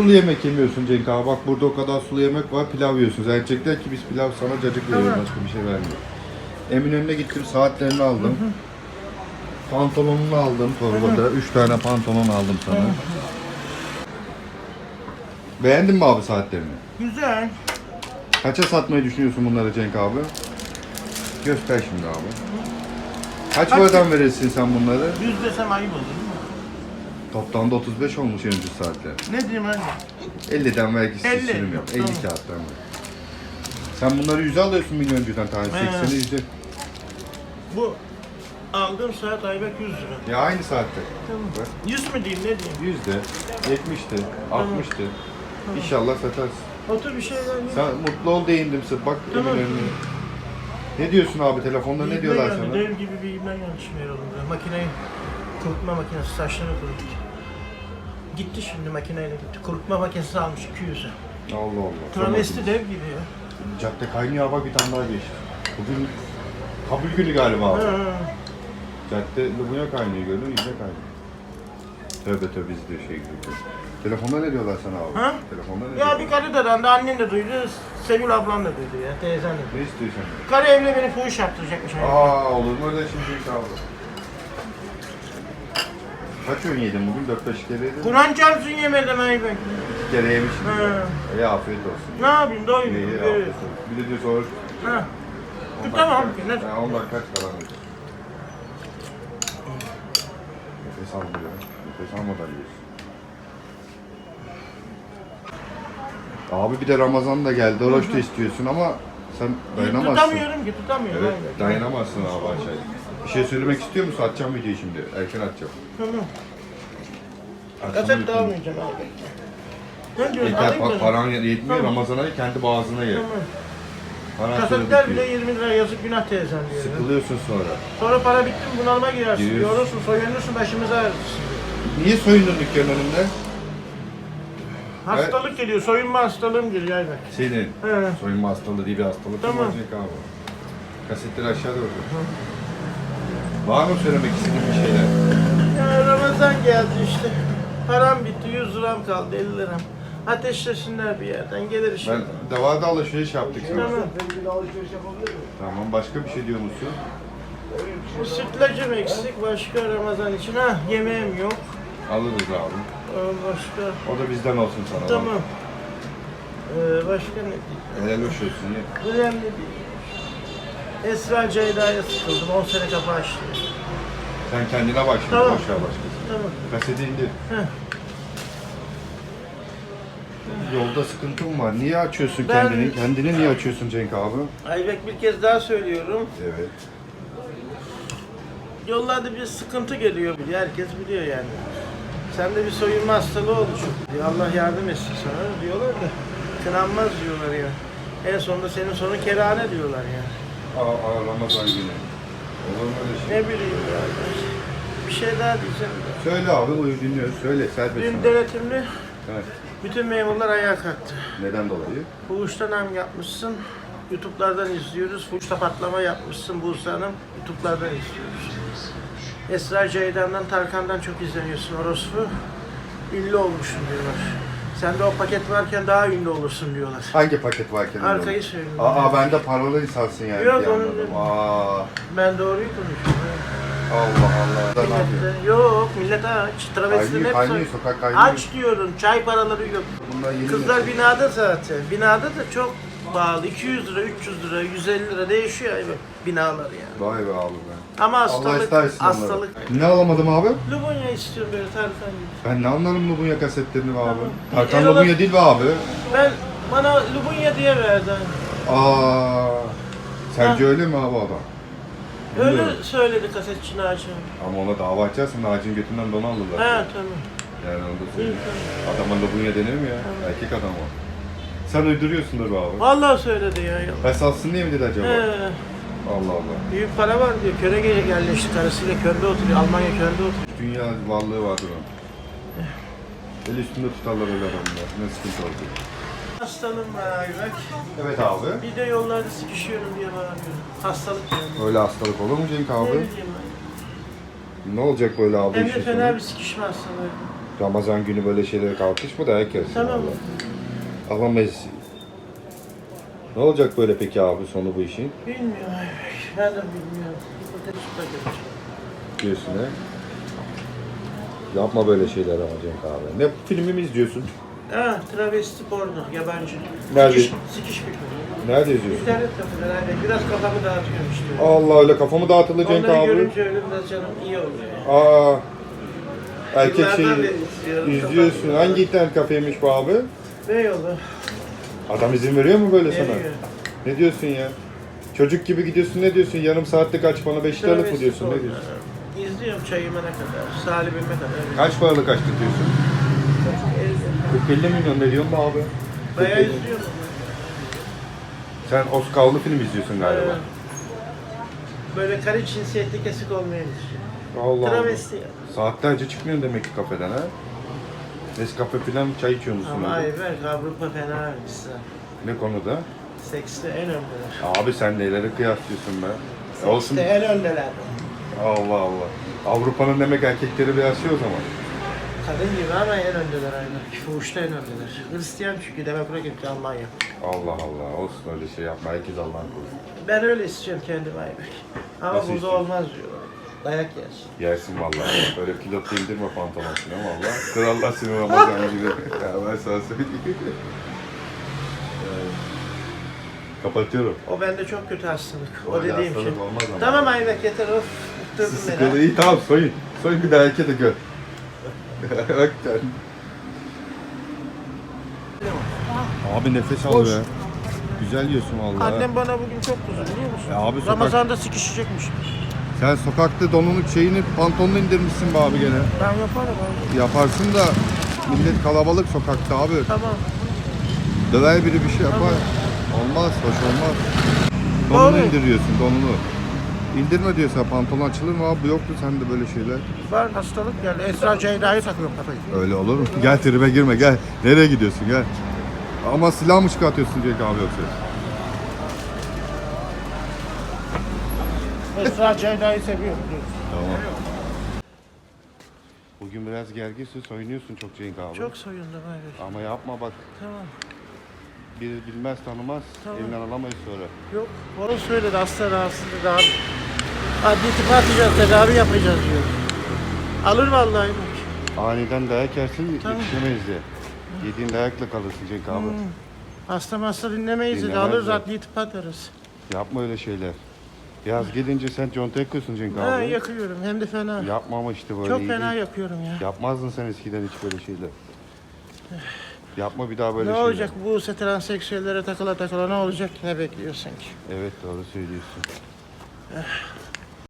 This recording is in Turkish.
Sulu yemek yemiyorsun Cenk abi. Bak burada o kadar sulu yemek var. Pilav yiyorsun. Sen diyecekler ki biz pilav sana cacık veriyoruz. Başka bir şey vermiyor. Eminönü'ne gittim. Saatlerini aldım. Pantolonunu aldım torbada. Üç tane pantolon aldım sana. Beğendin mi abi saatlerini? Güzel. Kaça satmayı düşünüyorsun bunları Cenk abi? Göster şimdi abi. Kaç paradan verirsin sen bunları? Yüz desem ayıp olur? Toplamda 35 olmuş önce saatler. Ne diyeyim hadi? 50'den vergisi 50, sürüm yok. 50 tamam. kağıttan ver. Sen bunları 100'e alıyorsun milyoncudan tane. He. 80'i 100'e. Bu aldığım saat aylık 100 lira. Ya aynı saatte. Tamam. Bak. 100 mü diyeyim ne diyeyim? 100'de, 70'te, 60'te. İnşallah satarsın. Otur bir şeyler ye. Sen mutlu ol değindim sırf. Bak Tamam. Eminönü'ne. Ne diyorsun abi telefonda ne İğne diyorlar geldi, sana? Dev gibi bir iğne gelmiş Meyrol'da. Makineyi kurutma makinesi saçlarını kuruttu. Gitti şimdi makineyle gitti. Kurutma makinesi almış 200'e. Allah Allah. Travesti dev gibi ya. Cadde kaynıyor bak bir tane daha geçti. Bugün kabul günü galiba abi. Ha, Cadde Lubunya kaynıyor gördün mü? İzle kaynıyor. Tövbe tövbe biz de şey gibi. Telefonda ne diyorlar sana abi? Ha? Telefonda ne Ya diyorlar? bir karı da randı, annen de duydu, Sevil ablam da duydu ya, teyzen de duydu. Ne istiyorsun? Karı evle beni fuhuş yaptıracakmış. Aa olur mu öyle şimdi sağ ol. Kaç öğün yedin bugün? 4-5 kere yedin. Kur'an çarpsın yemedim ayıbek. Bir kere yemişsin. Ha. İyi afiyet olsun. Ne yapayım İyi doymuyor. iyi afiyet olsun. Bir de diyor sonra Ha. 10 Tamam, dakika, ne- yani 10 dakika kalan ödüyor. Nefes almıyor. Nefes almadan yiyorsun. Abi bir de Ramazan da geldi. Oruç da istiyorsun ama sen dayanamazsın. Tutamıyorum ki tutamıyorum. Evet, dayanamazsın abi Ayşe. Bir şey söylemek istiyor musun? Atacağım videoyu şimdi. Erken atacağım. Tamam. Kaset almayacağım ayıbek. Ne diyorsun? Yeter Alayım pa- mı? paran yetmiyor Tamam. Ramazan'a kendi boğazına ye. Tamam. Paran sonra Kasetler bitiyor. bile 20 lira yazık günah teyzem diyor. ya. Sıkılıyorsun sonra. Sonra para bitti mi bunalıma girersin. Giriyorsun. Yorulursun, soyunursun, başımıza ağrırsın. Niye soyundun dükkanın önünde? Hastalık geliyor, soyunma hastalığım geliyor ayıbek. Senin. He. Soyunma hastalığı diye bir hastalık Tamam. olacak abi? Kasetleri aşağıda bakın. Var mı söylemek istediğin bir şeyler? Ya Ramazan geldi işte. Param bitti, 100 liram kaldı, 50 liram. Ateşlesinler bir yerden, gelir işte. Ben davada alışveriş yaptık sana. Tamam. Tamam başka bir şey diyor musun? Bu sütlacım eksik, başka Ramazan için. Ha, yemeğim yok. Alırız abi. Aa, Başka, O da bizden olsun sana. tamam. Ee, başka ne diyeyim? Helal hoş olsun ya. Önemli değil. Esra Ceyda'ya sıkıldım, 10 sene kapı açtı. Sen kendine bak şimdi Tamam. boş ver. Tamam. Kaseti indir. Heh. Yolda sıkıntım var. Niye açıyorsun Ben- kendini? Kendini niye açıyorsun Cenk abi? Aybek bir kez daha söylüyorum. Evet. Yollarda bir sıkıntı geliyor biliyor, herkes biliyor yani. Sende bir soyunma hastalığı olmuş. diyor. Allah yardım etsin sana diyorlar da kınanmaz diyorlar ya. En sonunda senin sonu kerane diyorlar ya. Ramazan günü. Olur mu öyle şey? Ne bileyim ya. Bir şey daha diyeceğim de. Söyle abi uyu dinliyoruz. Söyle serbest. Dün sana. denetimli Evet. bütün memurlar ayağa kalktı. Neden dolayı? Fuhuştan ham yapmışsın. YouTube'lardan izliyoruz. Fuhuşta patlama yapmışsın Buse Hanım. YouTube'lardan izliyoruz. Esra Ceydan'dan, Tarkan'dan çok izleniyorsun orospu. Ünlü olmuşsun diyorlar. Sen de o paket varken daha ünlü olursun diyorlar. Hangi paket varken? Arkayı söylüyorum. Aa ben de paralı insansın yani Yok, diye onu anladım. Aa Ben doğruyu konuşuyorum. Allah Allah. Da ne yapıyor? Millette, yok millet aç. Travestilerin Kaynıyor, kaynıyor, sokak kaynıyor. aç diyorum. Çay paraları yok. Bunlar yeni Kızlar nesil. binada zaten. Binada da çok pahalı. 200 lira, 300 lira, 150 lira değişiyor abi binalar yani. Vay be abi be. Ama Allah hastalık, onları. hastalık. Ne alamadım abi? Lubunya istiyorum böyle Tarkan gibi. Ben ne anlarım Lubunya kasetlerini be abi? Tamam. Tarkan Erol- Lubunya değil be abi. Ben bana Lubunya diye verdi. hani. Aa, sence öyle mi abi adam? Öyle Bilmiyorum. söyledi kasetçi Naci. Ama ona dava açarsan ağacın götünden don alırlar. Ha tamam. Yani onu da söyleyeyim. Adama Lubunya denir mi ya? Erkek adam o. Sen uyduruyorsundur be abi. Vallahi söyledi ya. Ben satsın diye mi dedi acaba? He, Allah Allah. büyük para var diyor. Köre gece yerleşti karısıyla Köln'de oturuyor. Almanya Köln'de oturuyor. Dünya varlığı vardır onun. El üstünde tutarlar öyle adamlar. Ne sıkıntı olacak. Hastalığım var Ayberk. Evet abi. Bir de yollarda sıkışıyorum diye bağırıyorum. Hastalık yani. Öyle hastalık olur mu Cenk Ne abi? bileyim ben. Ne olacak böyle abi Hem de işin fena sonu? bir sıkışma hastalığı. Ramazan günü böyle şeylere kalkışma da herkes. Tamam. Alamayız. Ne olacak böyle peki abi sonu bu işin? Bilmiyorum. Ben de bilmiyorum. De göreceğim. Diyorsun he? Yapma böyle şeyler ama Cenk abi. Ne filmi mi izliyorsun? Ha, travesti porno, yabancı. Nerede? Sikiş, sikiş filmi. Nerede izliyorsun? İnternet kafelerde biraz kafamı dağıtıyorum işte. Allah öyle kafamı dağıtıldı Cenk Onları abi. görünce ölümden canım iyi oluyor. Aa. Erkek şeyi izliyorum, izliyorsun. Hangi internet kafeymiş bu abi? Ne yolu? Adam izin veriyor mu böyle sana? Veriyor. Ne diyorsun ya? Çocuk gibi gidiyorsun ne diyorsun? Yarım saatte kaç bana 5 liralık mı diyorsun? Ne diyorsun? İzliyorum çayıma ne kadar, salibime kadar. Kaç paralık kaç tutuyorsun? 40-50 milyon ne diyorsun be abi? Bayağı 40-50. izliyorum. Sen Oscar'lı film izliyorsun galiba. Böyle karı cinsiyetli kesik olmayan izliyorum. Allah Allah. Travesti. Saatlerce çıkmıyorsun demek ki kafeden ha? Nescafe falan çay içiyor musun? Ama? Ayberk Avrupa fena bizden. Ne konuda? Sekste en öndeler. Abi sen neleri kıyaslıyorsun be? Olsun. Sekste en öndeler. Allah Allah. Avrupa'nın demek erkekleri biraz şey o zaman. Kadın gibi ama en öndeler Ayberk. Fuhuşta en öndeler. Hristiyan çünkü demokrat ülke Almanya. Allah Allah. Olsun öyle şey yapma. Herkes Allah'ın kulu. Ben öyle istiyorum kendim Ayberk. Ama Nasıl burada istiyorsun? olmaz diyorlar. Dayak yersin. Yersin vallahi. Böyle pilot indirme pantolonunu valla. Krallar seni Ramazan gibi. ya ben sana söyleyeyim. Yani. Kapatıyorum. O bende çok kötü hastalık. O, Öyle dediğim şey. hastalık olmaz ama. Tamam Ayberk yeter of. Bıktırdın beni. iyi tamam soyun. Soyun bir daha harekete gör. Bak. Abi nefes al be. Güzel yiyorsun vallahi. Annem bana bugün çok kızdı biliyor musun? Ya abi sokak- Ramazan'da sikişecekmiş. Sen sokakta donunun şeyini pantolonunu indirmişsin be abi gene. Ben yaparım abi. Yaparsın da millet kalabalık sokakta abi. Tamam. Döver biri bir şey yapar. Olmaz, hoş olmaz. Donunu Doğru. indiriyorsun, donunu. İndirme diyorsa pantolon açılır mı abi? Yoktu sende böyle şeyler. Var hastalık geldi. Esra Ceyda'yı takıyorum kafayı. Öyle olur mu? Gel tribe girme gel. Nereye gidiyorsun gel. Ama silah mı çıkartıyorsun Cenk abi yoksa? Esra Ceyda'yı seviyorum diyorsun. Tamam. Bugün biraz gerginsin, soyunuyorsun çok Cenk abi. Çok soyundum abi. Ama yapma bak, Tamam. biri bilmez tanımaz, Tamam. elinden alamayız sonra. Yok. Onu söyledi hasta rahatsız dedi abi. Adli atacağız, tedavi yapacağız diyor. Alır vallahi bak. Aniden dayak yersin, Tamam. yetişemeyiz diye. Yediğin dayakla kalırsın Cenk abi. Hasta hasta dinlemeyiz dedi. Dinlemez Alırız de. adli tıpa atarız. Yapma öyle şeyler. Yaz gelince sen conta yakıyorsun Cenk abi. Ha, yakıyorum hem de fena. Yapma ama işte böyle Çok iyi fena değil. yakıyorum ya. Yapmazdın sen eskiden hiç böyle şeyler. Yapma bir daha böyle ne şeyler. olacak bu ise transseksüellere takıla takıla ne olacak ne bekliyorsun ki? Evet doğru söylüyorsun.